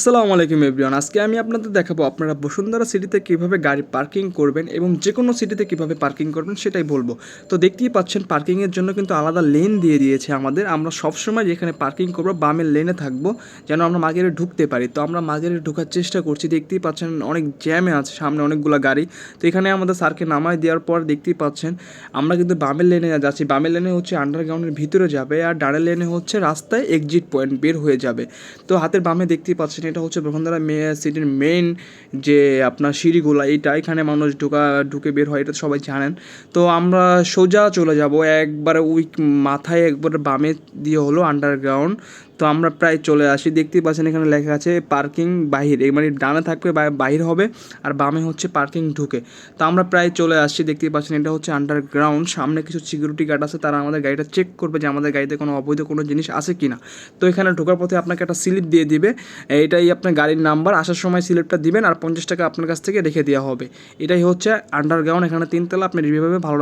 আসসালামু আলাইকুম এভরিওয়ান। আজকে আমি আপনাদের দেখাবো আপনারা বসুন্ধরা সিটিতে কীভাবে গাড়ি পার্কিং করবেন এবং যে কোনো সিটিতে কীভাবে পার্কিং করবেন সেটাই বলব। তো দেখতেই পাচ্ছেন পার্কিংয়ের জন্য কিন্তু আলাদা লেন দিয়ে দিয়েছে আমাদের। আমরা সবসময় যেখানে পার্কিং করব বামের লেনে থাকব যেন আমরা মাগেরে ঢুকতে পারি। তো আমরা মাগেরে ঢোকার চেষ্টা করছি, দেখতেই পাচ্ছেন অনেক জ্যামে আছে সামনে অনেকগুলো গাড়ি। তো এখানে আমাদের স্যারকে নামায় দেওয়ার পর দেখতেই পাচ্ছেন আমরা কিন্তু বামের লেনে যাচ্ছি। বামের লেনে হচ্ছে আন্ডারগ্রাউন্ডের ভিতরে যাবে আর ডানের লেনে হচ্ছে রাস্তায় এক্সিট পয়েন্ট বের হয়ে যাবে। তো হাতের বামে দেখতেই পাচ্ছেন এটা হচ্ছে বসুন্ধরা সিটির মেইন যে আপনার সিঁড়িগুলা এইটা এখানে মানুষ ঢোকা, ঢুকে বের হয়, এটা সবাই জানেন। তো আমরা সোজা চলে যাব, একবারে উইক মাথায় একবারে বামে দিয়ে হলো আন্ডারগ্রাউন্ড তো আমরা প্রায় চলে আসি। দেখতেই পাচ্ছেন এখানে লেখা আছে পার্কিং বাহির। মানে ডানে থাকবে বাহির হবে আর বামে হচ্ছে পার্কিং ঢুকে। তো আমরা প্রায় চলে আসছি। দেখতেই পাচ্ছেন এটা হচ্ছে আন্ডারগ্রাউন্ড সামনে কিছু সিকিউরিটি গার্ড আছে, তারা আমাদের গাড়িটা চেক করবে যে আমাদের গাড়িতে কোনো অবৈধ কোনো জিনিস আছে কি না তো এখানে ঢোকার পথে আপনাকে একটা স্লিপ দিয়ে দিবে। এটাই আপনার গাড়ির নাম্বার আসার সময় স্লিপটা দিবেন আর পঞ্চাশ টাকা আপনার কাছ থেকে রেখে দেওয়া হবে। এটাই হচ্ছে আন্ডারগ্রাউন্ড এখানে তিনতলা। আপনি রিভিউ ভালো